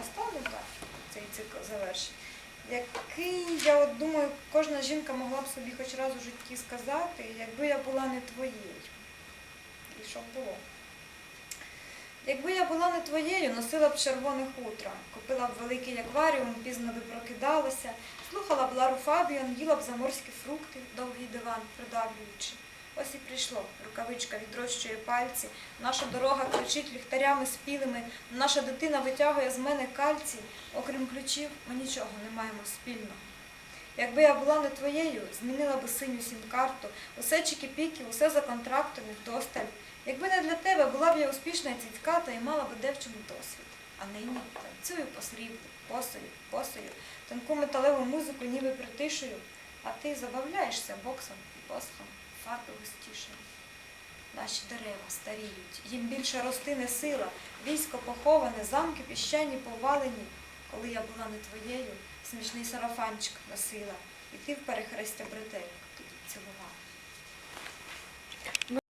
настане так, цей цикл завершить. Який, я от думаю, кожна жінка могла б собі хоч раз у житті сказати, якби я була не твоєю. І що було? Якби я була не твоєю, носила б червоне хутро, купила б великий акваріум, пізно би прокидалася, слухала б Лару Фабіан, їла б заморські фрукти, довгий диван, придавлюючи. Ось і прийшло. Рукавичка відрощує пальці, наша дорога кричить ліхтарями спілими, наша дитина витягує з мене кальцій. Окрім ключів, ми нічого не маємо спільного. Якби я була не твоєю, змінила би синю сім-карту, усе чики-піки, усе за контрактами, вдосталь. Якби не для тебе, була б я успішна цицьката і мала б де в чому досвід. А нині танцюю по посою, посою, тонку металеву музику ніби притишую, а ти забавляєшся боксом і посхом, фарби густішою. Наші дерева старіють, їм більше рости не сила, військо поховане, замки піщані повалені. Коли я була не твоєю, смішний сарафанчик носила, і ти в перехрестя бретель тоді цілувала.